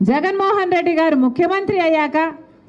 జగన్మోహన్ రెడ్డి గారు ముఖ్యమంత్రి అయ్యాక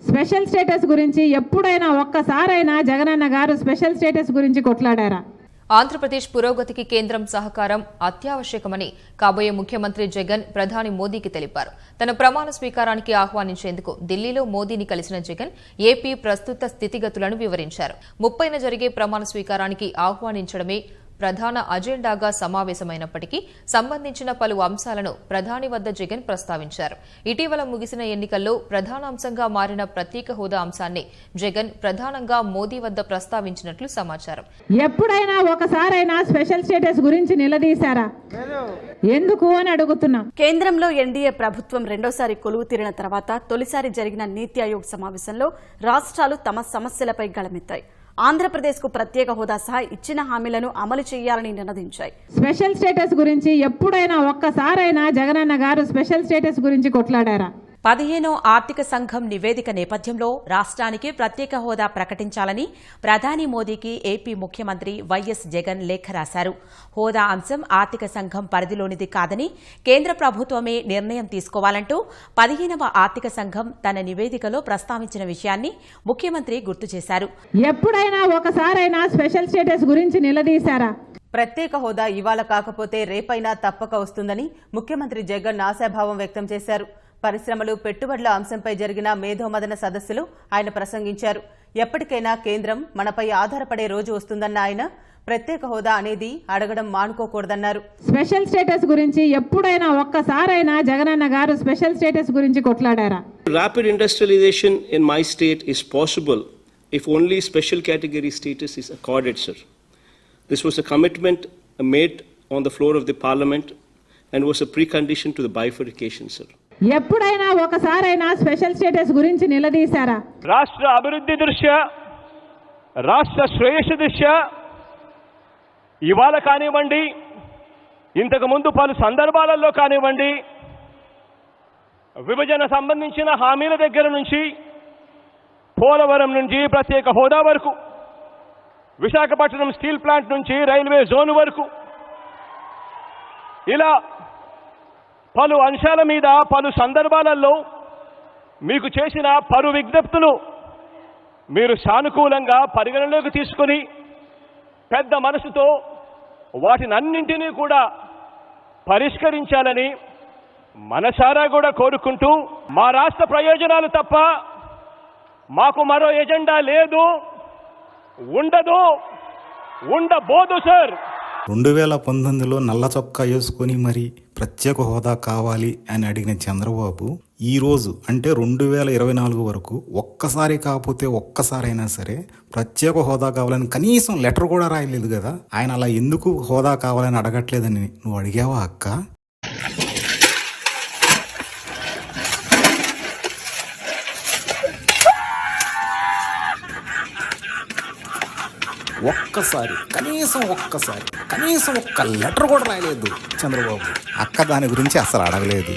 స్పెషల్ స్టేటస్ గురించి ఎప్పుడైనా ఒక్కసారైనా జగనన్న గారు స్పెషల్ స్టేటస్ గురించి కొట్లాడారా? ఆంధ్రప్రదేశ్ పురోగతికి కేంద్రం సహకారం అత్యావశ్యకమని కాబోయే ముఖ్యమంత్రి జగన్ ప్రధాని మోదీకి తెలిపారు. తన ప్రమాణ స్వీకారానికి ఆహ్వానించేందుకు ఢిల్లీలో మోదీని కలిసిన జగన్ ఏపీ ప్రస్తుత స్థితిగతులను వివరించారు. ముప్పైన జరిగే ప్రమాణ స్వీకారానికి ఆహ్వానించడమే ప్రధాన అజెండాగా సమావేశమైనప్పటికీ సంబంధించిన పలు అంశాలను ప్రధాని వద్ద జగన్ ప్రస్తావించారు. ఇటీవల ముగిసిన ఎన్నికల్లో ప్రధాన అంశంగా మారిన ప్రత్యేక హోదా అంశాన్ని జగన్ ప్రధానంగా మోదీ వద్ద ప్రస్తావించినట్లు సమాచారం. ఎప్పుడైనా ఒకసారైనా స్పెషల్ స్టేటస్ గురించి నిలదీశారా? ఎందుకు అని అడుగుతున్నాం. కేంద్రంలో ఎన్డీఏ ప్రభుత్వం రెండోసారి కొలువు తీరిన తర్వాత తొలిసారి జరిగిన నీతి ఆయోగ్ సమావేశంలో రాష్ట్రాలు తమ సమస్యలపై గళమెత్తాయి. ఆంధ్రప్రదేశ్కు ప్రత్యేక హోదా సహా ఇచ్చిన హామీలను అమలు చేయాలని నినదించాయి స్పెషల్ స్టేటస్ గురించి ఎప్పుడైనా ఒక్కసారైనా జగనన్న గారు స్పెషల్ స్టేటస్ గురించి కొట్లాడారా? పదిహేనో ఆర్థిక సంఘం నివేదిక నేపథ్యంలో రాష్ట్రానికి ప్రత్యేక హోదా ప్రకటించాలని ప్రధాని మోదీకి ఏపీ ముఖ్యమంత్రి వైఎస్ జగన్ లేఖ రాశారు. హోదా అంశం ఆర్థిక సంఘం పరిధిలోనిది కాదని కేంద్ర ప్రభుత్వమే నిర్ణయం తీసుకోవాలంటూ పదిహేనవ ఆర్థిక సంఘం తన నివేదికలో ప్రస్తావించిన విషయాన్ని ముఖ్యమంత్రి గుర్తు చేశారు. ఎప్పుడైనా ఒకసారైనా స్పెషల్ స్టేటస్ గురించి నిలదీశారా? ప్రత్యేక హోదా ఇవాళ కాకపోతే రేపైనా తప్పక వస్తుందని ముఖ్యమంత్రి జగన్ ఆశాభావం వ్యక్తం చేశారు. పరిశ్రమలు పెట్టుబడుల అంశంపై జరిగిన మేధోమదన సదస్సులు ఆయన ప్రసంగించారు. ఎప్పటికైనా కేంద్రం మనపై ఆధారపడే రోజు వస్తుందన్న ఆయన ప్రత్యేక హోదా అనేది అడగడం మానుకోకూడదన్నారు. స్పెషల్ స్టేటస్ గురించి ఎప్పుడైనా ఒక్కసారైనా జగన్ అన్న గారు స్పెషల్ స్టేటస్ గురించి కొట్లాడారా? Rapid industrialisation in my state is possible if only special category status is accorded sir this was a commitment made on the floor of the parliament and was a precondition to the bifurcation sir ఎప్పుడైనా ఒకసారైనా special status గురించి నిలదీశారా? రాష్ట్ర అభివృద్ధి దృష్ట్యా రాష్ట్ర శ్రేయస్సు దృష్ట్యా ఇవాళ కానివ్వండి ఇంతకు ముందు పలు సందర్భాలలో కానివ్వండి విభజన సంబంధించిన హామీల దగ్గర నుంచి పోలవరం నుంచి ప్రత్యేక హోదా వరకు విశాఖపట్నం స్టీల్ ప్లాంట్ నుంచి రైల్వే జోన్ వరకు ఇలా పలు అంశాల మీద పలు సందర్భాలలో మీకు చేసిన పలు విజ్ఞప్తులు మీరు సానుకూలంగా పరిగణలోకి తీసుకొని పెద్ద మనసుతో వాటినన్నింటినీ కూడా పరిష్కరించాలని మనసారా కూడా కోరుకుంటూ మా రాష్ట్ర ప్రయోజనాలు తప్ప మాకు మరో ఎజెండా లేదు. ఉండదు. ఉండబోదు సార్. రెండు వేల పంతొమ్మిదిలో నల్ల చొక్కా వేసుకొని మరి ప్రత్యేక హోదా కావాలి అని అడిగిన చంద్రబాబు ఈ రోజు అంటే రెండు వేల ఇరవై నాలుగు వరకు ఒక్కసారి కాకపోతే ఒక్కసారైనా సరే ప్రత్యేక హోదా కావాలని కనీసం లెటర్ కూడా రాయలేదు కదా. ఆయన అలా ఎందుకు హోదా కావాలని అడగట్లేదని నువ్వు అడిగావా అక్క? ఒక్కసారి కనీసం ఒక్కసారి కనీసం ఒక్క లెటర్ కూడా రాయలేదు చంద్రబాబు. అక్క దాని గురించి అసలు అడగలేదు.